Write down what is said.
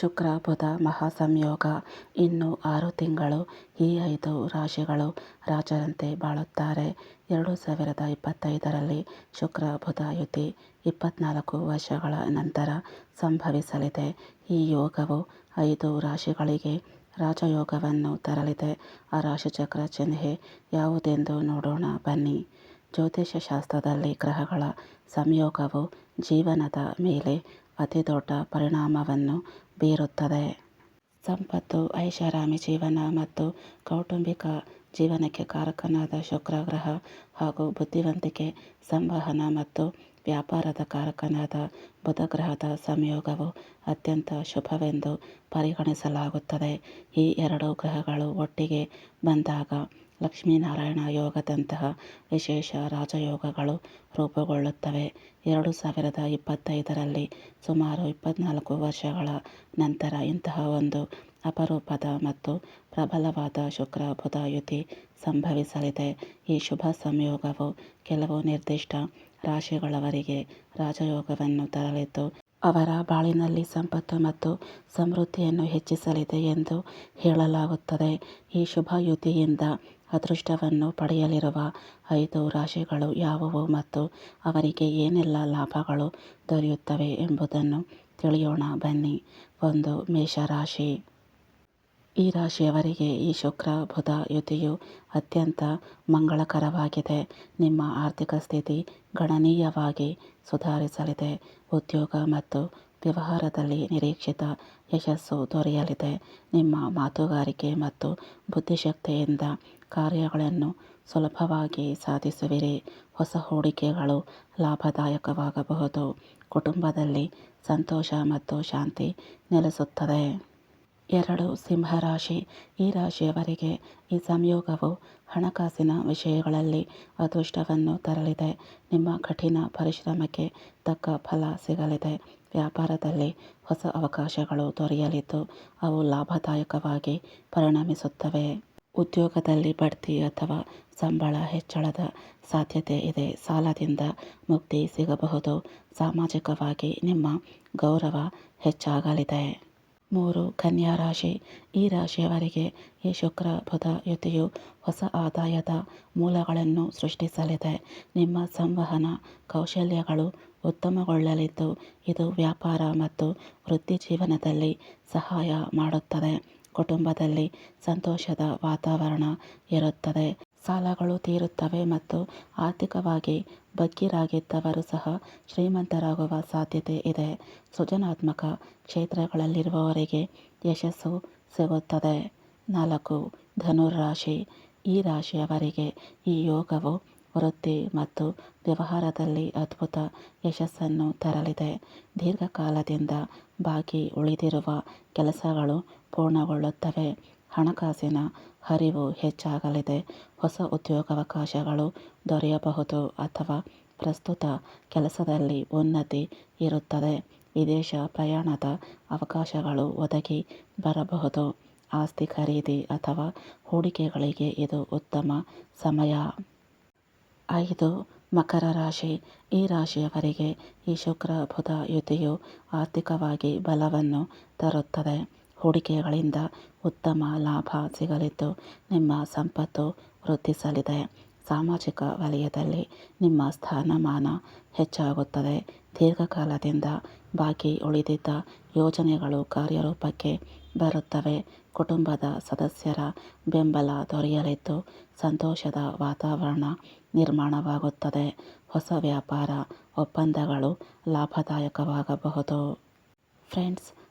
ಶುಕ್ರ ಬುಧ ಮಹಾಸಂಯೋಗ. ಇನ್ನು ಆರು ತಿಂಗಳು ಈ ಐದು ರಾಶಿಗಳು ರಾಜರಂತೆ ಬಾಳುತ್ತಾರೆ. ಎರಡು ಸಾವಿರದ ಇಪ್ಪತ್ತೈದರಲ್ಲಿ ಶುಕ್ರ ಬುಧ ಯುತಿ ಇಪ್ಪತ್ನಾಲ್ಕು ವರ್ಷಗಳ ನಂತರ ಸಂಭವಿಸಲಿದೆ. ಈ ಯೋಗವು ಐದು ರಾಶಿಗಳಿಗೆ ರಾಜಯೋಗವನ್ನು ತರಲಿದೆ. ಆ ರಾಶಿಚಕ್ರ ಚಿಹ್ನೆ ಯಾವುದೆಂದು ನೋಡೋಣ ಬನ್ನಿ. ಜ್ಯೋತಿಷ್ಯ ಶಾಸ್ತ್ರದಲ್ಲಿ ಗ್ರಹಗಳ ಸಂಯೋಗವು ಜೀವನದ ಮೇಲೆ ಅತಿದೊಡ್ಡ ಪರಿಣಾಮವನ್ನು ಬೀರುತ್ತದೆ. ಸಂಪತ್ತು, ಐಷಾರಾಮಿ ಜೀವನ ಮತ್ತು ಕೌಟುಂಬಿಕ ಜೀವನಕ್ಕೆ ಕಾರಕನಾದ ಶುಕ್ರಗ್ರಹ ಹಾಗೂ ಬುದ್ಧಿವಂತಿಕೆ, ಸಂವಹನ ಮತ್ತು ವ್ಯಾಪಾರದ ಕಾರಕನಾದ ಬುಧಗ್ರಹದ ಸಂಯೋಗವು ಅತ್ಯಂತ ಶುಭವೆಂದು ಪರಿಗಣಿಸಲಾಗುತ್ತದೆ. ಈ ಎರಡು ಗ್ರಹಗಳು ಒಟ್ಟಿಗೆ ಬಂದಾಗ ಲಕ್ಷ್ಮೀನಾರಾಯಣ ಯೋಗದಂತಹ ವಿಶೇಷ ರಾಜಯೋಗಗಳು ರೂಪುಗೊಳ್ಳುತ್ತವೆ. ಎರಡು ಸಾವಿರದ ಇಪ್ಪತ್ತೈದರಲ್ಲಿ ಸುಮಾರು ಇಪ್ಪತ್ನಾಲ್ಕು ವರ್ಷಗಳ ನಂತರ ಇಂತಹ ಒಂದು ಅಪರೂಪದ ಮತ್ತು ಪ್ರಬಲವಾದ ಶುಕ್ರ ಬುಧ ಯುತಿ ಸಂಭವಿಸಲಿದೆ. ಈ ಶುಭ ಸಂಯೋಗವು ಕೆಲವು ನಿರ್ದಿಷ್ಟ ರಾಶಿಗಳವರಿಗೆ ರಾಜಯೋಗವನ್ನು ತರಲಿದ್ದು, ಅವರ ಬಾಳಿನಲ್ಲಿ ಸಂಪತ್ತು ಮತ್ತು ಸಮೃದ್ಧಿಯನ್ನು ಹೆಚ್ಚಿಸಲಿದೆ ಎಂದು ಹೇಳಲಾಗುತ್ತದೆ. ಈ ಶುಭ ಯುತಿಯಿಂದ ಅದೃಷ್ಟವನ್ನು ಪಡೆಯಲಿರುವ ಐದು ರಾಶಿಗಳು ಯಾವುವು ಮತ್ತು ಅವರಿಗೆ ಏನೆಲ್ಲ ಲಾಭಗಳು ದೊರೆಯುತ್ತವೆ ಎಂಬುದನ್ನು ತಿಳಿಯೋಣ ಬನ್ನಿ. ಒಂದು ಮೇಷರಾಶಿ. ಈ ರಾಶಿಯವರಿಗೆ ಈ ಶುಕ್ರ ಬುಧ ಯುತಿಯು ಅತ್ಯಂತ ಮಂಗಳಕರವಾಗಿದೆ. ನಿಮ್ಮ ಆರ್ಥಿಕ ಸ್ಥಿತಿ ಗಣನೀಯವಾಗಿ ಸುಧಾರಿಸಲಿದೆ. ಉದ್ಯೋಗ ಮತ್ತು ವ್ಯವಹಾರದಲ್ಲಿ ನಿರೀಕ್ಷಿತ ಯಶಸ್ಸು ದೊರೆಯಲಿದೆ. ನಿಮ್ಮ ಮಾತುಗಾರಿಕೆ ಮತ್ತು ಬುದ್ಧಿಶಕ್ತಿಯಿಂದ ಕಾರ್ಯಗಳನ್ನು ಸುಲಭವಾಗಿ ಸಾಧಿಸುವಿರಿ. ಹೊಸ ಹೂಡಿಕೆಗಳು ಲಾಭದಾಯಕವಾಗಬಹುದು. ಕುಟುಂಬದಲ್ಲಿ ಸಂತೋಷ ಮತ್ತು ಶಾಂತಿ ನೆಲೆಸುತ್ತದೆ. ಎರಡು ಸಿಂಹರಾಶಿ. ಈ ರಾಶಿಯವರಿಗೆ ಈ ಸಂಯೋಗವು ಹಣಕಾಸಿನ ವಿಷಯಗಳಲ್ಲಿ ಅದೃಷ್ಟವನ್ನು ತರಲಿದೆ. ನಿಮ್ಮ ಕಠಿಣ ಪರಿಶ್ರಮಕ್ಕೆ ತಕ್ಕ ಫಲ ಸಿಗಲಿದೆ. ವ್ಯಾಪಾರದಲ್ಲಿ ಹೊಸ ಅವಕಾಶಗಳು ದೊರೆಯಲಿದ್ದು, ಅವು ಲಾಭದಾಯಕವಾಗಿ ಪರಿಣಮಿಸುತ್ತವೆ. ಉದ್ಯೋಗದಲ್ಲಿ ಬಡ್ತಿ ಅಥವಾ ಸಂಬಳ ಹೆಚ್ಚಳದ ಸಾಧ್ಯತೆ ಇದೆ. ಸಾಲದಿಂದ ಮುಕ್ತಿ ಸಿಗಬಹುದು. ಸಾಮಾಜಿಕವಾಗಿ ನಿಮ್ಮ ಗೌರವ ಹೆಚ್ಚಾಗಲಿದೆ. ಮೂರು ಕನ್ಯಾ ರಾಶಿ. ಈ ರಾಶಿಯವರಿಗೆ ಈ ಶುಕ್ರ ಬುಧ ಯುತಿಯು ಹೊಸ ಆದಾಯದ ಮೂಲಗಳನ್ನು ಸೃಷ್ಟಿಸಲಿದೆ. ನಿಮ್ಮ ಸಂವಹನ ಕೌಶಲ್ಯಗಳು ಉತ್ತಮಗೊಳ್ಳಲಿದ್ದು, ಇದು ವ್ಯಾಪಾರ ಮತ್ತು ವೃತ್ತಿ ಜೀವನದಲ್ಲಿ ಸಹಾಯ ಮಾಡುತ್ತದೆ. ಕುಟುಂಬದಲ್ಲಿ ಸಂತೋಷದ ವಾತಾವರಣ ಇರುತ್ತದೆ. ಸಾಲಗಳು ತೀರುತ್ತವೆ ಮತ್ತು ಆರ್ಥಿಕವಾಗಿ ಬಗ್ಗಿರಾಗಿದ್ದವರು ಸಹ ಶ್ರೀಮಂತರಾಗುವ ಸಾಧ್ಯತೆ ಇದೆ. ಸೃಜನಾತ್ಮಕ ಕ್ಷೇತ್ರಗಳಲ್ಲಿರುವವರಿಗೆ ಯಶಸ್ಸು ಸಿಗುತ್ತದೆ. ನಾಲ್ಕು ಧನುರಾಶಿ ಈ ರಾಶಿಯವರಿಗೆ ಈ ಯೋಗವು ವೃತ್ತಿ ಮತ್ತು ವ್ಯವಹಾರದಲ್ಲಿ ಅದ್ಭುತ ಯಶಸ್ಸನ್ನು ತರಲಿದೆ. ದೀರ್ಘಕಾಲದಿಂದ ಬಾಕಿ ಉಳಿದಿರುವ ಕೆಲಸಗಳು ಪೂರ್ಣಗೊಳ್ಳುತ್ತವೆ. ಹಣಕಾಸಿನ ಹರಿವು ಹೆಚ್ಚಾಗಲಿದೆ. ಹೊಸ ಉದ್ಯೋಗಾವಕಾಶಗಳು ದೊರೆಯಬಹುದು ಅಥವಾ ಪ್ರಸ್ತುತ ಕೆಲಸದಲ್ಲಿ ಉನ್ನತಿ ಇರುತ್ತದೆ. ವಿದೇಶ ಪ್ರಯಾಣದ ಅವಕಾಶಗಳು ಒದಗಿ ಬರಬಹುದು. ಆಸ್ತಿ ಖರೀದಿ ಅಥವಾ ಹೂಡಿಕೆಗಳಿಗೆ ಇದು ಉತ್ತಮ ಸಮಯ. ಐದು, ಮಕರ ರಾಶಿ. ಈ ರಾಶಿಯವರಿಗೆ ಈ ಶುಕ್ರ ಬುಧ ಯುತಿಯು ಆರ್ಥಿಕವಾಗಿ ಬಲವನ್ನು ತರುತ್ತದೆ. ಹೂಡಿಕೆಗಳಿಂದ ಉತ್ತಮ ಲಾಭ ಸಿಗಲಿದ್ದು ನಿಮ್ಮ ಸಂಪತ್ತು ವೃದ್ಧಿಸಲಿದೆ. ಸಾಮಾಜಿಕ ವಲಯದಲ್ಲಿ ನಿಮ್ಮ ಸ್ಥಾನಮಾನ ಹೆಚ್ಚಾಗುತ್ತದೆ. ದೀರ್ಘಕಾಲದಿಂದ ಬಾಕಿ ಉಳಿದಿದ್ದ ಯೋಜನೆಗಳು ಕಾರ್ಯರೂಪಕ್ಕೆ ಬರುತ್ತವೆ. ಕುಟುಂಬದ ಸದಸ್ಯರ ಬೆಂಬಲ ದೊರೆಯಲಿದ್ದು ಸಂತೋಷದ ವಾತಾವರಣ ನಿರ್ಮಾಣವಾಗುತ್ತದೆ. ಹೊಸ ವ್ಯಾಪಾರ ಒಪ್ಪಂದಗಳು ಲಾಭದಾಯಕವಾಗಬಹುದು. ಫ್ರೆಂಡ್ಸ್